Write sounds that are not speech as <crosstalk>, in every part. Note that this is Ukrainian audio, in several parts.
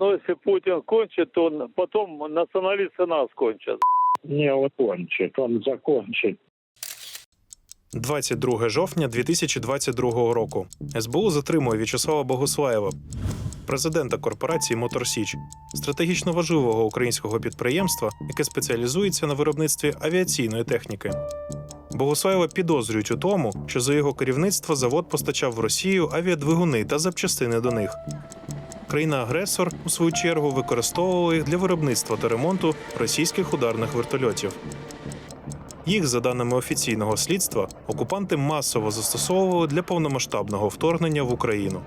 Но если Путин кончит, то он- потом националисты нас кончат. Не он кончит, он закончит. 22 жовтня 2022 року СБУ затримує В'ячеслава Богуслаєва, президента корпорації Мотор Січ, стратегічно важливого українського підприємства, яке спеціалізується на виробництві авіаційної техніки. Богуслаєва підозрюють у тому, що за його керівництво завод постачав в Росію авіадвигуни та запчастини до них. Країна-агресор, у свою чергу, використовувала їх для виробництва та ремонту російських ударних вертольотів. Їх, за даними офіційного слідства, окупанти масово застосовували для повномасштабного вторгнення в Україну.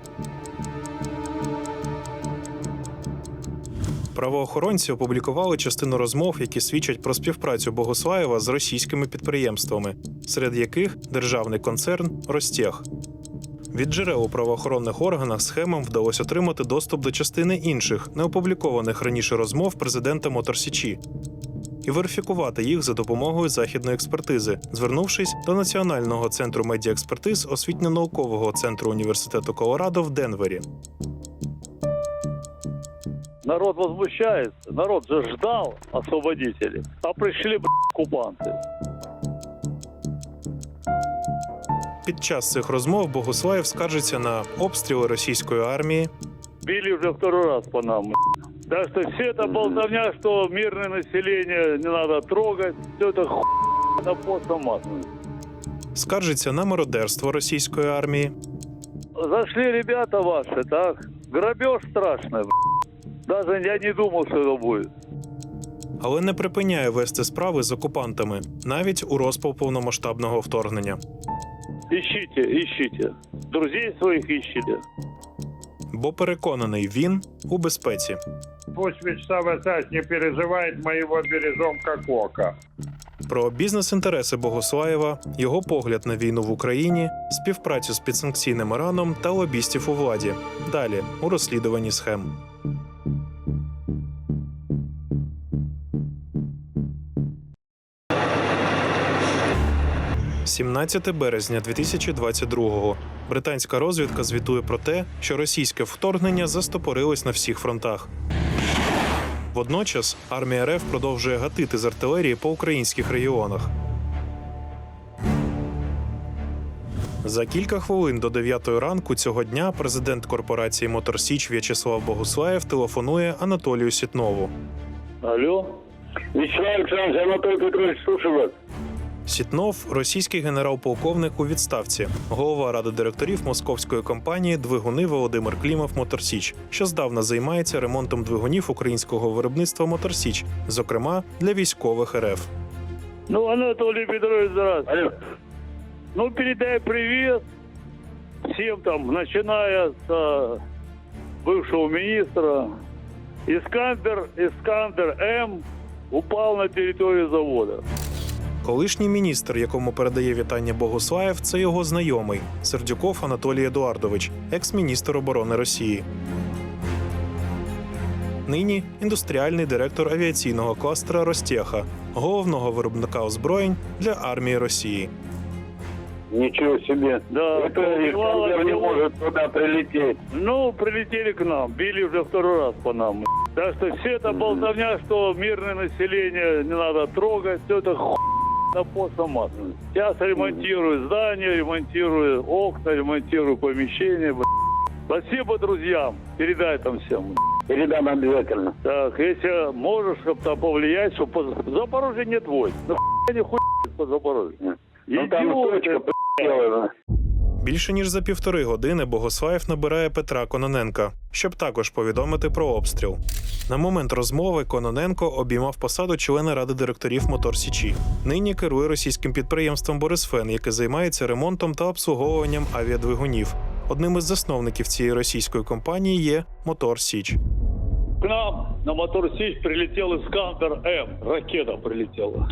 Правоохоронці опублікували частину розмов, які свідчать про співпрацю Богослаєва з російськими підприємствами, серед яких державний концерн Ростех. Від джерел у правоохоронних органах схемам вдалося отримати доступ до частини інших неопублікованих раніше розмов президента Моторсічі і верифікувати їх за допомогою західної експертизи, звернувшись до Національного центру медіаекспертиз освітньо-наукового центру університету Колорадо в Денвері. Народ возмущается. Народ же ждал освободителей. А пришли, б***ь, оккупанты. Під час цих розмов Богуслаєв скаржиться на обстріли російської армії, Били уже второй раз по нам. б***ь. Так что все это болтовня, что мирное население не надо трогать, все это хуй на постаматную. скаржиться на мародерство російської армії, Зашли ребята ваши, так? Грабеж страшный. б***ь. Даже я не думал, что это будет. але не припиняє вести справи з окупантами навіть у розпал повномасштабного вторгнення. Ищите, ищите. Друзей своих ищите. Бо переконаний він у безпеці. Пусть Вячеслав Васильевич не переживает, мы его бережем как око. Про бізнес-інтереси Богослаєва, його погляд на війну в Україні, співпрацю з підсанкційним Іраном та лобістів у владі. Далі у розслідуванні схем. «17 березня 2022-го. Британська розвідка звітує про те, що російське вторгнення застопорилось на всіх фронтах. Водночас армія РФ продовжує гатити з артилерії по українських регіонах. За кілька хвилин до 9 ранку цього дня президент корпорації Мотор Січ В'ячеслав Богуслаєв телефонує Анатолію Сітнову. Алло? Вячеслав Александрович, Анатолий Петрович, слушаю вас. Сітнов російський генерал-полковник у відставці, голова ради директорів московської компанії Двигуни Володимир Клімов Моторсіч, що здавна займається ремонтом двигунів українського виробництва Моторсіч, зокрема для військових РФ. Ну, Анатолий Петрович. Алло. Ну, передай привет всем там, начиная с э, бывшего министра. Искандер, Искандер М упал на территорию завода. Колишній міністр, якому передає вітання Богуслаєв, це його знайомий Сердюков Анатолій Едуардович, екс-міністр оборони Росії. Нині індустріальний директор авіаційного кластера Ростеха, головного виробника озброєнь для армії Росії. Ничего себе. Да, Это побывала Искандер не где- может туда прилететь. Ну, прилетели к нам, били уже второй раз по нам. Так что все это болтовня, что мирное население не надо трогать, все это хуй на постаматную. Сейчас ремонтирую здание, ремонтирую окна, ремонтирую помещение, блядь. Спасибо друзьям, передай там всем. Передам обязательно. Так, если можешь как-то повлиять, что по Запорожье нет войск. Ну хуй не хуй по Запорожью. Ну там точка б***ь. Більше ніж за півтори години Богослаєв набирає Петра Кононенка, щоб також повідомити про обстріл. На момент розмови Кононенко обіймав посаду члена ради директорів Мотор Січі. Нині керує російським підприємством Борисфен, яке займається ремонтом та обслуговуванням авіадвигунів. Одним із засновників цієї російської компанії є Мотор Січ. К нам на мотор Сич прилетел Искандер М. Ракета прилетела.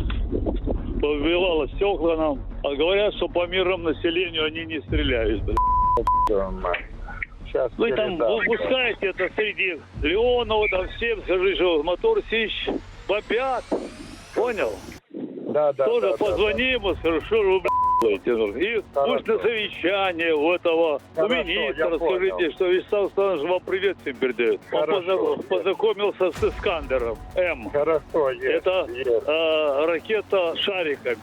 Повивала стекла нам. А говорят, что по мирному населению они не стреляют. блин. Сейчас Вы там выпускаете это среди Леонова, там всем скажи, что мотор Сич бомбят. Понял? Да, да, Тоже да, да, позвони ему, скажу, что ну. И Хорошо. пусть на совещание у этого, у Хорошо, министра я скажите, понял. что Вячеслав Александрович вам привет всем передает. Он Хорошо. позна- познакомился с Искандером М. Хорошо, есть. Это есть. э, ракета шариками.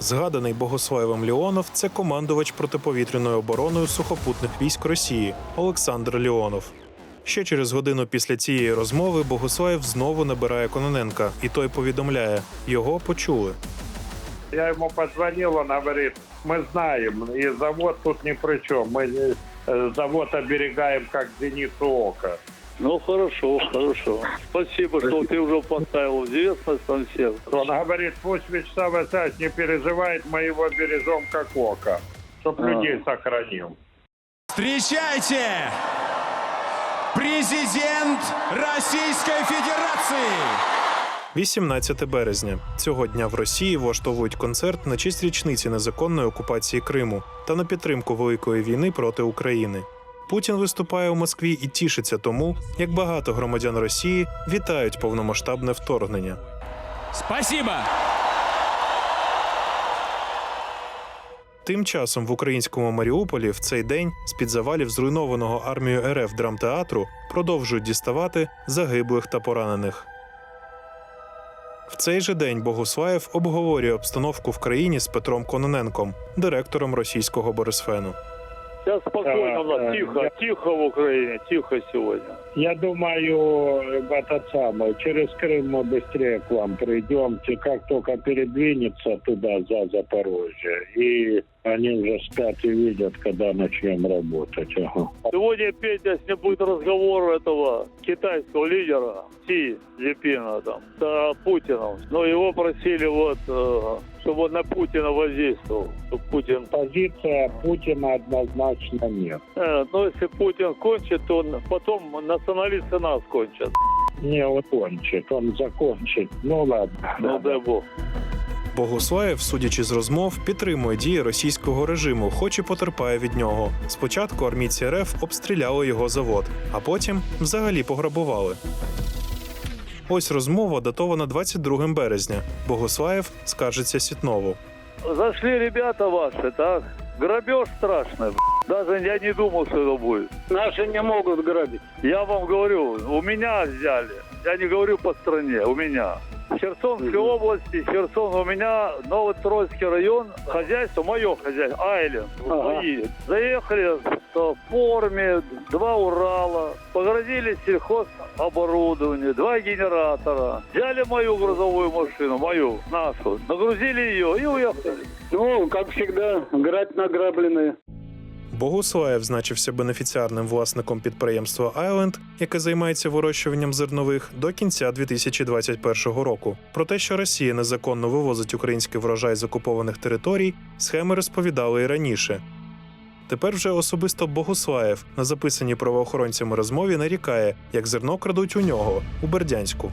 Згаданий Богослаєвим Ліонов це командувач протиповітряною обороною сухопутних військ Росії Олександр Ліонов. Ще через годину після цієї розмови Богослаєв знову набирає Кононенка, і той повідомляє: його почули. Я ему позвонил, он говорит, мы знаем, и завод тут ни при чем. Мы э, завод оберегаем как зеницу ока. Ну хорошо, хорошо. Спасибо, что ты уже поставил в известность там всех. Он говорит, пусть Вячеслав Васильевич не переживает, мы его бережем как око, чтоб А. людей сохранил. Встречайте! Президент Российской Федерации! 18 березня цього дня в Росії влаштовують концерт на честь річниці незаконної окупації Криму та на підтримку великої війни проти України. Путін виступає у Москві і тішиться тому, як багато громадян Росії вітають повномасштабне вторгнення. Спасибо! Тим часом в українському Маріуполі в цей день з-під завалів зруйнованого армією РФ драмтеатру продовжують діставати загиблих та поранених. В цей же день Богуслаєв обговорює обстановку в країні з Петром Кононенком, директором російського Борисфену. Сейчас спокойно у Да, нас, да. тихо, тихо в Украине, тихо сегодня. Я думаю, этот самый, через Крым мы быстрее к вам придем, как только передвинется туда, за Запорожье. И Они уже спят и видят, когда начнем работать. Ага. Сегодня, Петя, с ним будет разговор этого китайского лидера Си Цзиньпина там, с Путиным. Но его просили вот, э, чтобы он на Путина воздействовал. Чтобы Путин... Позиция Путина однозначно нет. Э, но если Путин кончит, то он потом националисты нас кончат. Не он кончит, он закончит. Ну ладно. Ну дай бог. Богуслаєв, судячи з розмов, підтримує дії російського режиму, хоч і потерпає від нього. Спочатку армійці РФ обстріляли його завод, а потім взагалі пограбували. Ось розмова датована 22 березня. Богуслаєв скаржиться Сітнову. Зашли ребята ваши, так? Грабеж страшный. Даже я не думал, что это будет. Наши не могут грабить. Я вам говорю, у меня взяли. Я не говорю по стране, у меня. В Херсонской области, Херсон, у меня Новый Троицкий район, хозяйство, мое хозяйство, Айленд, Ага. мои. Заехали в форме, два Урала, погрузили сельхозоборудование, два генератора, взяли мою грузовую машину, мою, нашу, нагрузили ее и уехали. Ну, как всегда, грабь награбленные. Богуслаєв значився бенефіціарним власником підприємства Айленд, яке займається вирощуванням зернових до кінця 2021 року. Про те, що Росія незаконно вивозить український врожай з окупованих територій, схеми розповідали і раніше. Тепер вже особисто Богуслаєв на записаній правоохоронцями розмові нарікає, як зерно крадуть у нього у Бердянську.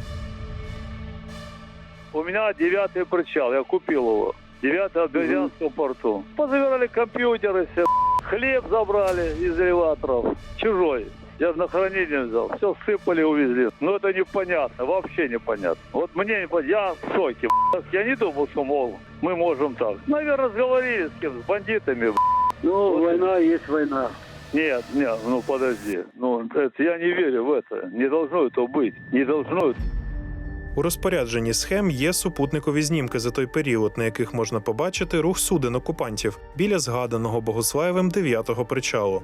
У меня девятый причал, я купил его. Девятый от Бердянского порту. Позабирали компьютеры все, хлеб забрали из элеваторов. Чужой. Я на хранение взял. Все сыпали, увезли. Но это непонятно, вообще непонятно. Вот мне непонятно. Я в шоке. б***ь. Я не думал, что мол, мы можем так. Наверное, разговорили с кем, с бандитами. б***ь. Ну, война есть война. Нет, нет, ну подожди. Ну, это, я не верю в это. Не должно это быть. Не должно У розпорядженні схем є супутникові знімки за той період, на яких можна побачити рух суден окупантів біля згаданого Богуслаєвим 9-го причалу.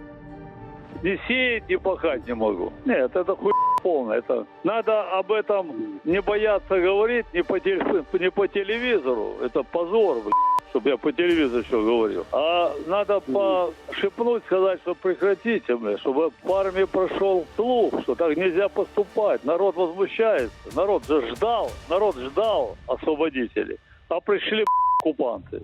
не сеять, не пахать не могу. Нет, это хуй полное. Это надо об этом не бояться говорить не по, теле- не по телевизору. Это позор, чтобы я по телевизору все говорил. А надо пошепнуть, сказать, что прекратите, бля, чтобы в армии прошел слух, что так нельзя поступать. Народ возмущается. Народ же ждал, народ ждал освободителей. А пришли б***ь, оккупанты.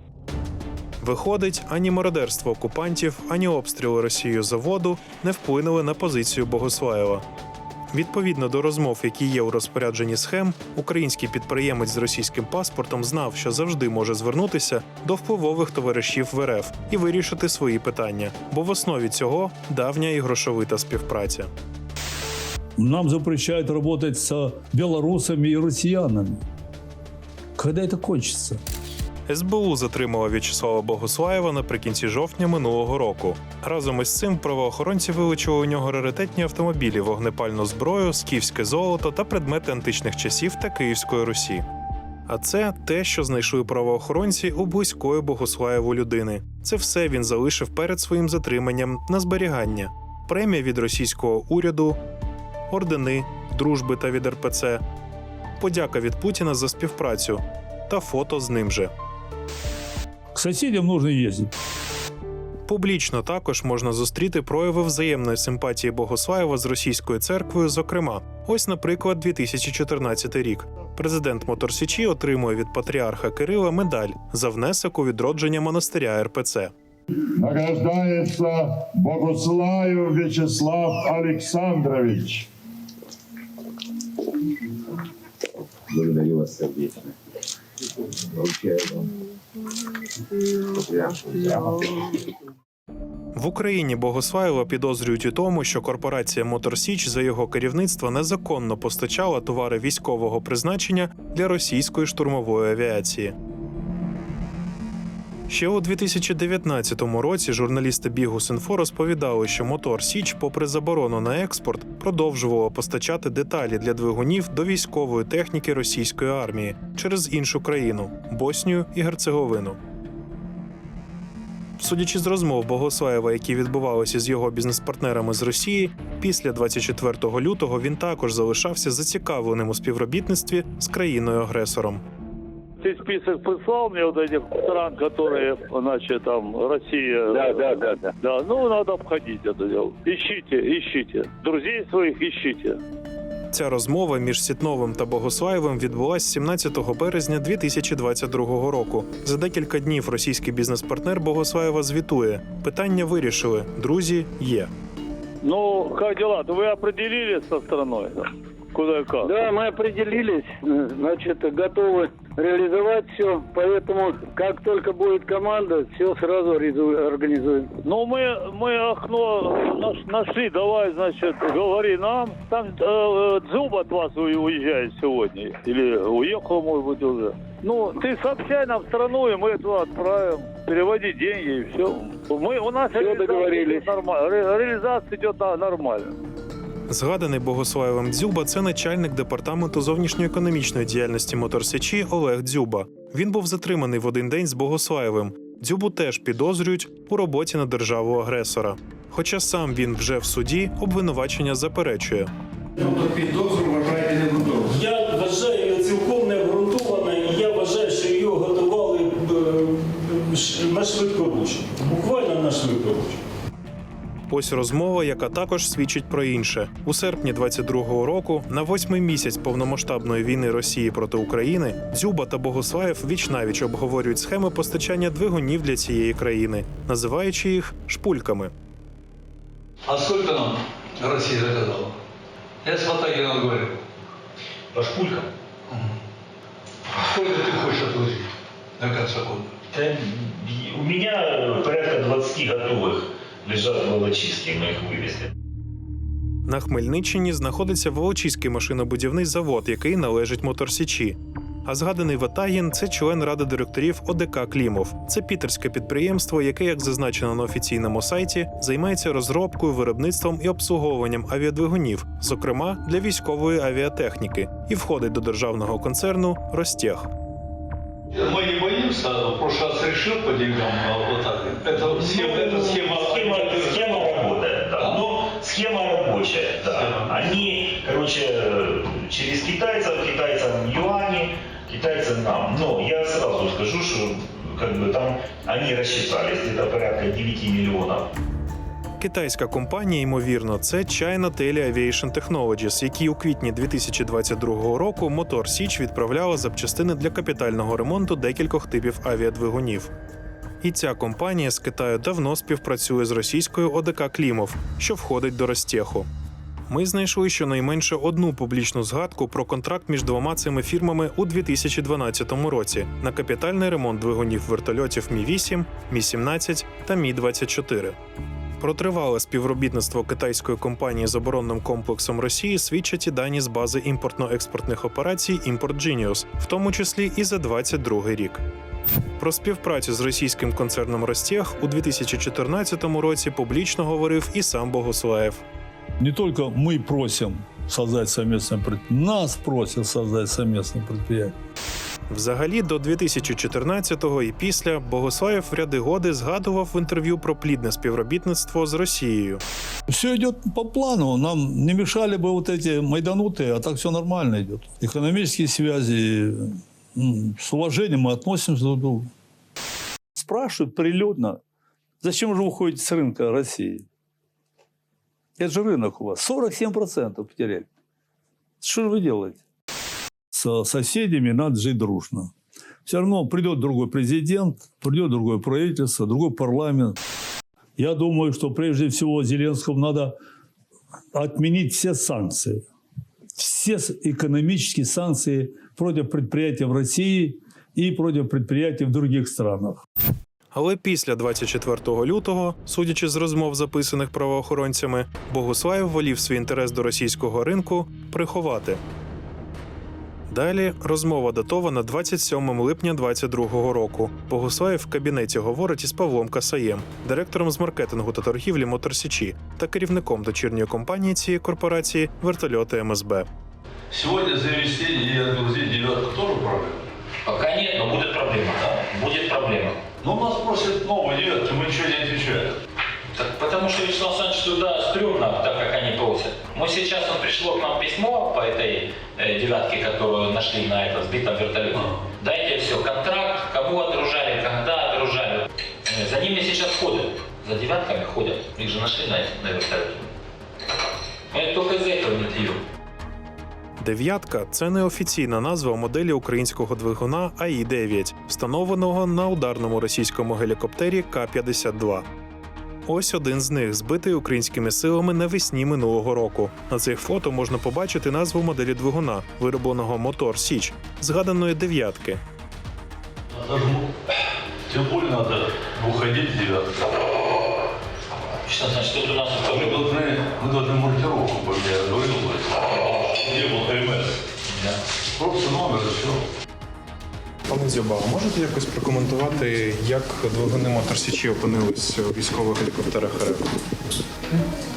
Виходить, ані мародерство окупантів, ані обстріли Росією заводу не вплинули на позицію Богослаєва. Відповідно до розмов, які є у розпорядженні схем, український підприємець з російським паспортом знав, що завжди може звернутися до впливових товаришів в РФ і вирішити свої питання, бо в основі цього давня і грошовита співпраця. Нам запрещают работать с белорусами и россиянами. Когда это кончится? СБУ затримала В'ячеслава Богуслаєва наприкінці жовтня минулого року. Разом із цим правоохоронці вилучили у нього раритетні автомобілі, вогнепальну зброю, скіфське золото та предмети античних часів та Київської Русі. А це те, що знайшли правоохоронці у близької Богуслаєву людини. Це все він залишив перед своїм затриманням на зберігання: премія від російського уряду, ордени, дружби та від РПЦ, подяка від Путіна за співпрацю та фото з ним же. К соседям нужно ездить. Публічно також можна зустріти прояви взаємної симпатії Богослаєва з російською церквою. Зокрема, ось, наприклад, 2014 рік. Президент Моторсічі отримує від патріарха Кирила медаль за внесок у відродження монастиря РПЦ. Награждается Богуслаев Вячеслав Александрович. Благодарю вас сердечно. В Україні Богослаєва підозрюють у тому, що корпорація Моторсіч за його керівництва незаконно постачала товари військового призначення для російської штурмової авіації. Ще у 2019 році журналісти Бігус.Інфо розповідали, що Мотор Січ, попри заборону на експорт, продовжувала постачати деталі для двигунів до військової техніки російської армії через іншу країну Боснію і Герцеговину. Судячи з розмов Богослаєва, які відбувалися з його бізнес-партнерами з Росії, після 24 лютого він також залишався зацікавленим у співробітництві з країною-агресором Ты список прислал мне вот этих стран, которые, значит, там, Россия. Да, да, да, да. Да, ну, надо обходить это дело. Ищите, ищите. Друзей своих ищите. Ця розмова між Сітновим та Богослаєвим відбулася 17 березня 2022 року. За декілька днів російський бізнес-партнер Богослаєва звітує: питання вирішили, друзі є. Ну, как дела? То вы определились со страной? Куда и как? Да, мы определились, э, значит, готовы реализовать все, поэтому как только будет команда, все сразу организуем. Ну, мы, мы окно наш- нашли, давай, значит, говори нам. Там э, Дзюб от вас уезжает сегодня. Или уехал, может быть, уже. Ну, ты сообщай нам страну, и мы туда отправим. Переводи деньги, и все. Мы, у нас Всё реализация договорились. идет нормально. Ре- Реализация идет нормально. Згаданий Богослаєвим Дзюба це начальник департаменту зовнішньоекономічної діяльності Моторсечі Олег Дзюба. Він був затриманий в один день з Богослаєвим. Дзюбу теж підозрюють у роботі на державу агресора. Хоча сам він вже в суді обвинувачення заперечує. Я вважаю його цілком необґрунтовано, і я вважаю, що його готували е, ш- на швидкоруч. Буквально на швидкоруч. Ось розмова, яка також свідчить про інше. У серпні 22-го року, на восьмий місяць повномасштабної війни Росії проти України, Дзюба та Богослаєв вічнавіч обговорюють схеми постачання двигунів для цієї країни, називаючи їх шпульками. А сколько нам Россия заказала? Я с Ватагином говорю. По шпулькам. Сколько ты хочешь отложить до конца года? У меня порядка 20 готовых лежат в волочиске, мы их вывезли. На Хмельниччині знаходиться Волочиський машинобудівний завод, який належить Моторсічі. А згаданий Ватагін це член ради директорів ОДК Клімов. Це пітерське підприємство, яке, як зазначено на офіційному сайті, займається розробкою, виробництвом і обслуговуванням авіадвигунів, зокрема для військової авіатехніки, і входить до державного концерну Ростех. Мы не боимся, в прошлый раз решил по деньгам а, вот так. Это схема, это схема. Схема, схема работает, да. Но схема рабочая, да. Они, короче, через китайцев, китайцам юани, китайцам нам. Но я сразу скажу, что как бы там они рассчитались где-то порядка 9 миллионов. Китайська компанія, ймовірно, це China Tele Aviation Technologies, які у квітні 2022 року Мотор Січ відправляла запчастини для капітального ремонту декількох типів авіадвигунів. І ця компанія з Китаю давно співпрацює з російською ОДК Клімов, що входить до Ростеху. Ми знайшли щонайменше одну публічну згадку про контракт між двома цими фірмами у 2012 році на капітальний ремонт двигунів вертольотів Мі 8 Мі 17 та Мі 24 про тривале співробітництво китайської компанії з оборонним комплексом Росії свідчать і дані з бази імпортно-експортних операцій Import Genius, в тому числі і за 22 рік. Про співпрацю з російським концерном Ростех у 2014 році публічно говорив і сам Богуслаєв. Не только мы просим создать совместное предприятие, нас просят создать совместное предприятие. Взагалі, до 2014-го і після Богослаєв в ряди годи згадував в інтерв'ю про плідне співробітництво з Росією. Все идет по плану. Нам не мешали бы вот эти майданутые, а так все нормально идет. Экономические связи, м, с уважением мы относимся друг к другу. Спрашивают прилюдно, зачем же вы уходите с рынка России? Это же рынок у вас. 47% потеряли. Что же вы делаете? С соседями надо жить дружно. Все равно придет другой президент, придет другое правительство, другой парламент. Я думаю, что прежде всего Зеленскому надо отменить все санкции. Все экономические санкции против предприятий в России и против предприятий в других странах. Але після 24 лютого, судячи з розмов, записаних правоохоронцями, Богуслаєв волів свій інтерес до російського ринку приховати. Далі розмова датована 27 липня 22 року. Богуслаєв в кабінеті говорить із Павлом Касаєм, директором з маркетингу та торгівлі Моторсічі та керівником дочірньої компанії цієї корпорації вертольоти МСБ. Сегодня завести и отгрузить девятку тоже проблема. Пока нет, но будет проблема, да? Будет проблема. Ну, нас просят новую девятку, мы ничего не отвечаем. Так потому что Вячеслав Александрович туда стрёмно, так как они просят. Мы сейчас, он пришло к нам письмо по этой э, девятке, которую нашли на этом сбитом вертолете. Дайте все, контракт, кому отгружали, когда отгружали. Э, За ними сейчас ходят, за девятками ходят. Их же нашли на, на вертолете. Мы только из-за этого не даем. Дев'ятка це неофіційна назва моделі українського двигуна АІ-9, встановленого на ударному російському гелікоптері К-52. Ось один з них, збитий українськими силами навесні минулого року. На цих фото можна побачити назву моделі двигуна, виробленого мотор Січ, згаданої дев'ятки. Даже, ну, тем более надо уходить с девятки. Вячеслав Александрович, тут у нас Мы уже должны, мы должны маркировку поменять, говорил бы. Где был ХМС? Да. Просто номер и все. Пане Дзюба, можете якось прокоментувати, як двигуни Моторсічі опинились у військових гелікоптерах РФ?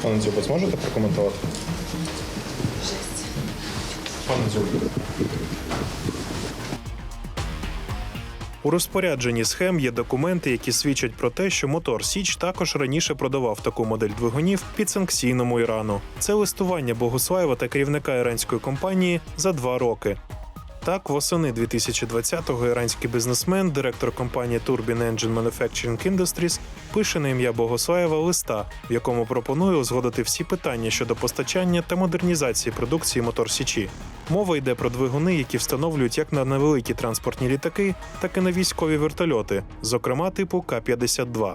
Пане Дзюба, зможете прокоментувати? Пане Дзюба. У розпорядженні схем є документи, які свідчать про те, що мотор Січ також раніше продавав таку модель двигунів під санкційному Ірану. Це листування Богуслаєва та керівника іранської компанії за два роки. Так, восени 2020-го іранський бізнесмен, директор компанії Turbine Engine Manufacturing Industries, пише на ім'я Богослаєва листа, в якому пропонує узгодити всі питання щодо постачання та модернізації продукції мотор Січі. Мова йде про двигуни, які встановлюють як на невеликі транспортні літаки, так і на військові вертольоти, зокрема типу К-52.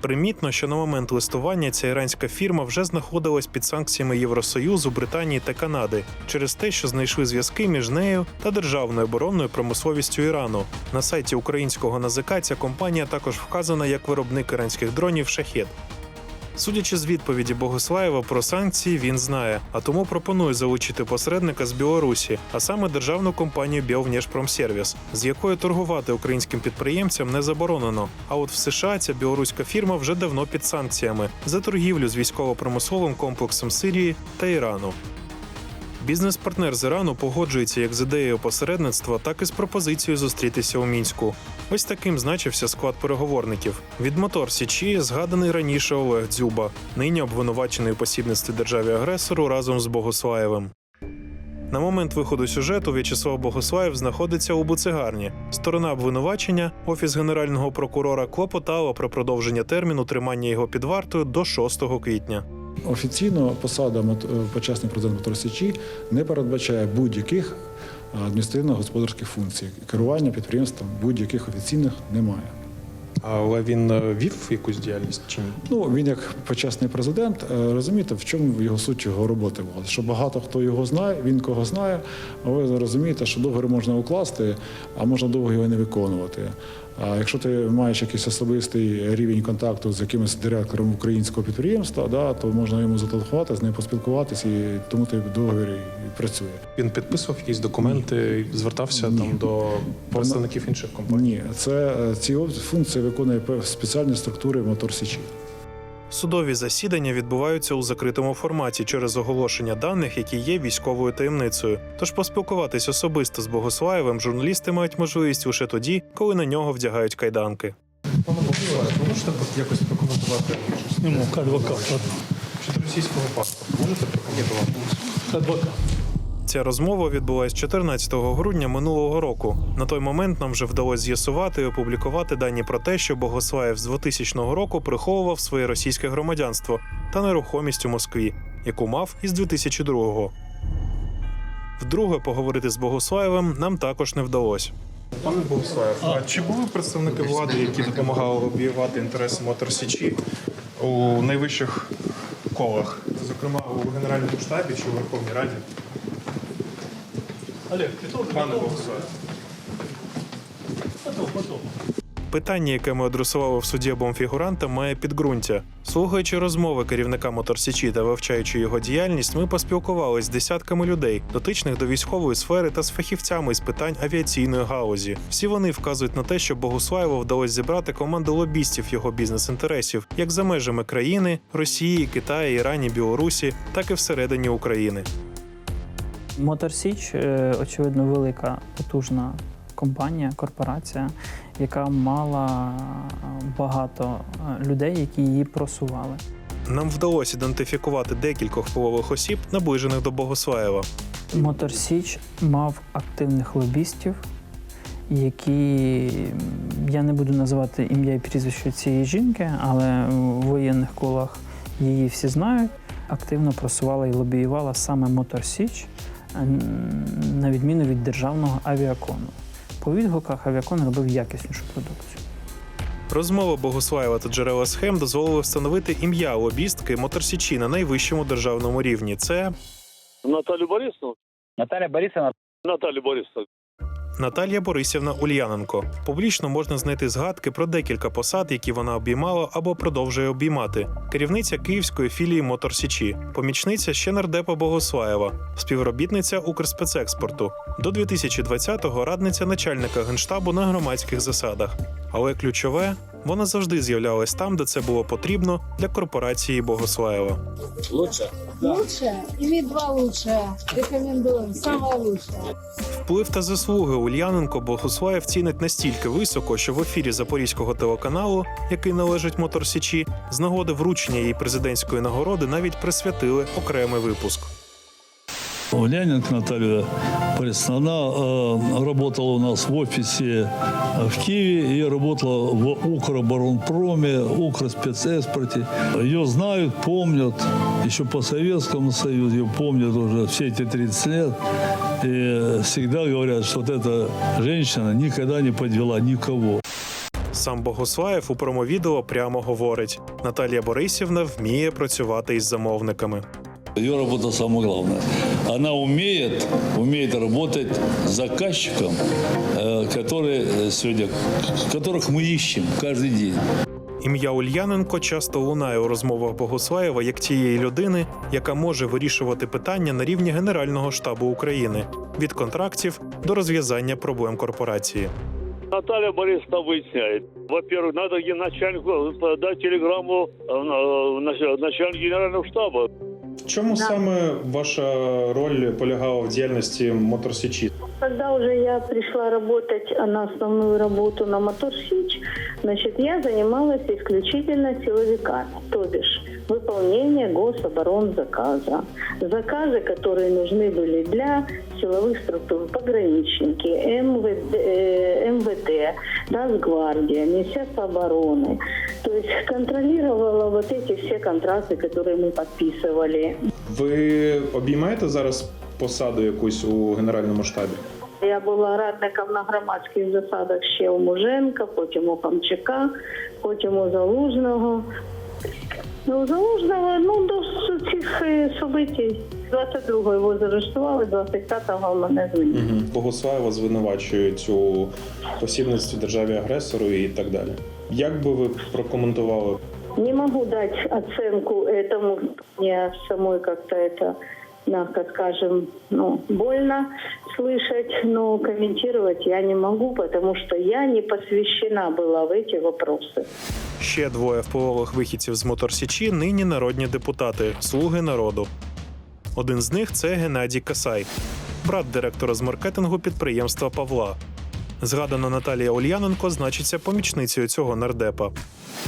Примітно, що на момент листування ця іранська фірма вже знаходилась під санкціями Євросоюзу, Британії та Канади через те, що знайшли зв'язки між нею та державною оборонною промисловістю Ірану. На сайті українського НАЗК ця компанія також вказана як виробник іранських дронів Шахет. Судячи з відповіді Богослаєва про санкції, він знає, а тому пропонує залучити посередника з Білорусі, а саме державну компанію Білвнешпромсервіс, з якою торгувати українським підприємцям не заборонено. А от в США ця білоруська фірма вже давно під санкціями за торгівлю з військово-промисловим комплексом Сирії та Ірану. Бізнес-партнер з Ірану погоджується як з ідеєю посередництва, так і з пропозицією зустрітися у мінську. Ось таким значився склад переговорників. Від мотор Січі згаданий раніше Олег Дзюба, нині обвинувачений у посібництві державі агресору разом з Богослаєвим. На момент виходу сюжету В'ячеслав Богослаєв знаходиться у буцегарні. Сторона обвинувачення, офіс генерального прокурора, клопотала про продовження терміну тримання його під вартою до 6 квітня. Офіційно посада е, почесний президент Моторсічі не передбачає будь-яких е, адміністративно-господарських функцій. Керування підприємством будь-яких офіційних немає. Але він е, вів якусь діяльність чи ні? Ну він як почесний президент, е, розумієте, в чому його суть його роботи була. Що багато хто його знає, він кого знає. А ви розумієте, що договір можна укласти, а можна довго його не виконувати. А якщо ти маєш якийсь особистий рівень контакту з якимось директором українського підприємства, да, то можна йому зателефонувати, з ним поспілкуватися, і тому той договір і працює. Він підписував якісь документи, звертався там до представників інших компаній. Ні, це е, ці функції виконує спеціальні структури мотор Січі. Судові засідання відбуваються у закритому форматі через оголошення даних, які є військовою таємницею. Тож поспілкуватись особисто з Богослаєвим журналісти мають можливість лише тоді, коли на нього вдягають кайданки. Пане Богославе, ви можете якось прокоментувати адвокат. щодо російського паспорту? Можете прокоментувати? Адвокат. Ця розмова відбулась 14 грудня минулого року. На той момент нам вже вдалося з'ясувати і опублікувати дані про те, що Богослаєв з 2000 року приховував своє російське громадянство та нерухомість у Москві, яку мав із 2002-го. Вдруге поговорити з Богослаєвим нам також не вдалося. Пане Богослаєв, а чи були представники влади, які допомагали лобіювати інтереси Мотор Січі у найвищих колах, зокрема у Генеральному штабі чи у Верховній Раді? Олег, ты тоже Пане готов? Готов. Питання, яке ми адресували в суді обом фігурантам, має підґрунтя. Слухаючи розмови керівника Моторсічі та вивчаючи його діяльність, ми поспілкувались з десятками людей, дотичних до військової сфери та з фахівцями з питань авіаційної галузі. Всі вони вказують на те, що Богуслаєву вдалося зібрати команду лобістів його бізнес-інтересів як за межами країни, Росії, Китаю, Ірані, Білорусі, так і всередині України. Мотор Січ, е, очевидно, велика потужна компанія, корпорація, яка мала е, багато е, людей, які її просували. Нам вдалося ідентифікувати декількох впливових осіб, наближених до Богослаєва. Мотор Січ мав активних лобістів, які я не буду називати ім'я і прізвище цієї жінки, але в воєнних колах її всі знають. Активно просувала і лобіювала саме Мотор Січ, н- на відміну від державного авіакону. По відгуках авіакон робив якіснішу продукцію. Розмова Богослаєва та джерела схем дозволили встановити ім'я лобістки Моторсічі на найвищому державному рівні. Це Наталю Борисовну? Наталя Борисовна, Наталю Борисовну. Наталія Борисівна Ульяненко. Публічно можна знайти згадки про декілька посад, які вона обіймала або продовжує обіймати. Керівниця київської філії Моторсічі, помічниця ще нардепа Богослаєва, співробітниця Укрспецекспорту. До 2020-го радниця начальника генштабу на громадських засадах. Але ключове, вона завжди з'являлась там, де це було потрібно для корпорації Богослаєва. Лучше? Лучше? Или два лучше. Рекомендуем. Самое лучшее. Вплив та заслуги Ульяненко Богослаєв цінить настільки високо, що в ефірі запорізького телеканалу, який належить Мотор Січі, з нагоди вручення її президентської нагороди навіть присвятили окремий випуск. Ульяненко Наталья Борисовна, она э, работала у нас в офисе э, в Киеве и работала в Укроборонпроме, Укрспецэкспорте. Ее знают, помнят, еще по Советскому Союзу, помнят уже все эти 30 лет. И всегда говорят, что вот эта женщина никогда не подвела никого. Сам Богослаєв у промовідео прямо говорить: Наталія Борисівна вміє працювати із замовниками. Ее работа самое главное. Она умеет, умеет работать с заказчиком, э, который э, сегодня, которых мы ищем каждый день. Ім'я Ульяненко часто лунає у розмовах Богослаєва як тієї людини, яка може вирішувати питання на рівні Генерального штабу України від контрактів до розв'язання проблем корпорації. Наталья Борисовна выясняет. Во-первых, надо ей начальнику дать телеграмму э, на- нач- начальнику генерального штаба. В чому саме ваша роль полягала в діяльності Моторсічі? Когда уже я пришла работать на основную работу на Моторсич, значит, я занималась исключительно силовиками, то бишь выполнение гособоронзаказа. Заказы, которые нужны были для силовых структур, пограничники, МВД, э, МВД Нацгвардия, Министерство обороны. То есть контролировала вот эти все контракты, которые мы подписывали. Ви обіймаєте зараз посаду якусь у генеральному штабі? Я була радником на громадських засадах ще у Муженка, потім у Камчака, потім у Залужного. Ну, у Залужного, ну, до цих е, событий 22-го його заарештували, 25-го мене звільнили. Богослаєва звинувачують у посібництві державі агресору і так далі. Як би ви прокоментували Не могу дать оценку этому. Мне самой как-то это, мягко скажем, ну, больно слышать, но комментировать я не могу, потому что я не посвящена была в эти вопросы. ще двоє впливових вихідців з Моторсічі нині народні депутати, слуги народу. Один з них це Геннадій Касай, брат директора з маркетингу підприємства Павла. Згадана Наталія Ульяненко значиться помічницею цього нардепа.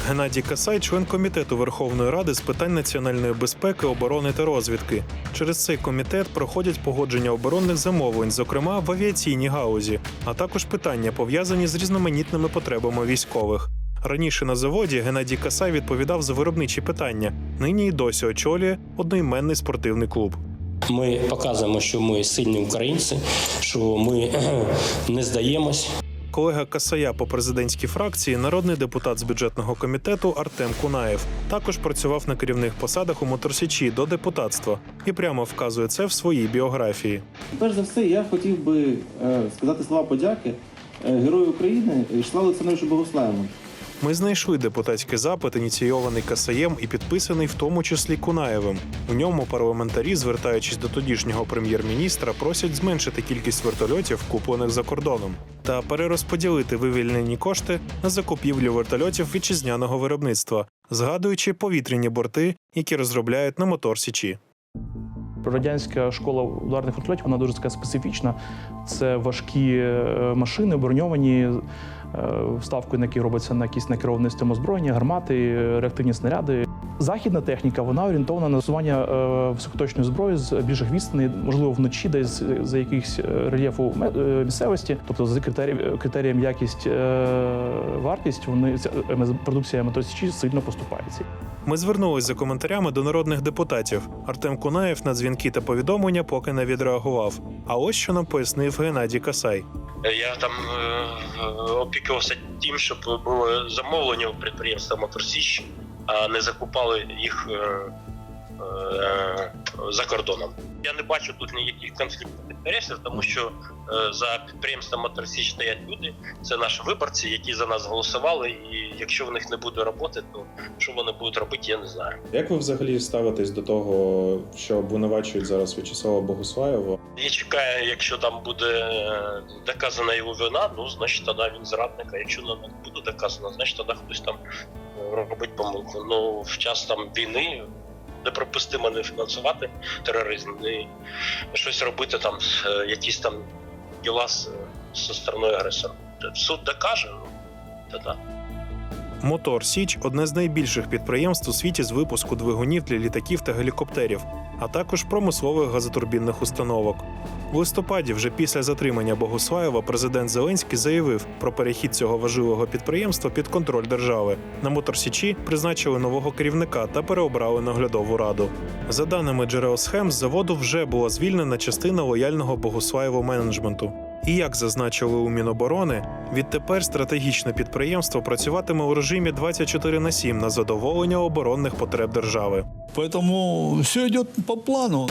Геннадій Касай, член комітету Верховної Ради з питань національної безпеки, оборони та розвідки. Через цей комітет проходять погодження оборонних замовлень, зокрема в авіаційній гаузі, а також питання пов'язані з різноманітними потребами військових. Раніше на заводі Геннадій Касай відповідав за виробничі питання. Нині й досі очолює одноіменний спортивний клуб. Ми показуємо, що ми сильні українці, що ми <clears throat> не здаємось. Колега Касая по президентській фракції, народний депутат з бюджетного комітету Артем Кунаєв, також працював на керівних посадах у Моторсічі до депутатства і прямо вказує це в своїй біографії. Перш за все, я хотів би е, сказати слова подяки е, Герою України Вячеславу Олександровичу Богослаєву. Ми знайшли депутатський запит, ініційований Касаєм і підписаний в тому числі Кунаєвим. У ньому парламентарі, звертаючись до тодішнього прем'єр-міністра, просять зменшити кількість вертольотів, куплених за кордоном, та перерозподілити вивільнені кошти на закупівлю вертольотів вітчизняного виробництва, згадуючи повітряні борти, які розробляють на мотор Січі. Радянська школа ударних вертольотів вона дуже така специфічна. Це важкі е, машини, броньовані е, вставкою, на які робиться на якісь накеровані системи озброєння, гармати, реактивні снаряди. Західна техніка вона орієнтована на насування е, високоточної зброї з більших відстаней, можливо, вночі, десь за якихось е, рельєфу місцевості. Тобто за критерієм, критерієм якість вартість, вони ця е, продукція мотосічі сильно поступається. Ми звернулись за коментарями до народних депутатів. Артем Кунаєв на дзвінки та повідомлення поки не відреагував. А ось що нам пояснив Геннадій Касай. Я там е, опікувався тим, щоб було замовлення у підприємства Моторсіч, а не закупали їх е, е, за кордоном. Я не бачу тут ніяких конфліктів інтересів, тому що е, за підприємством Моторсіч стоять люди. Це наші виборці, які за нас голосували. І якщо в них не буде роботи, то що вони будуть робити, я не знаю. Як ви взагалі ставитесь до того, що обвинувачують зараз В'ячеслава Богуслаєва? Я чекаю, якщо там буде е, доказана його вина, ну значить тоді він зрадник. А якщо не буде доказано, значить тоді хтось там е, робить помилку. Ну в час там війни неприпустимо не фінансувати тероризм, не щось робити там, е, якісь там діла з, зі стороною агресора. Суд докаже, ну тоді. Мотор Січ одне з найбільших підприємств у світі з випуску двигунів для літаків та гелікоптерів, а також промислових газотурбінних установок. В листопаді, вже після затримання Богуслаєва, президент Зеленський заявив про перехід цього важливого підприємства під контроль держави. На Мотор Січі призначили нового керівника та переобрали наглядову раду. За даними джерел схем, з заводу вже була звільнена частина лояльного Богуслаєву менеджменту. І як зазначили у Міноборони, відтепер стратегічне підприємство працюватиме у режимі 24 на 7 на задоволення оборонних потреб держави. Тому все йде по плану.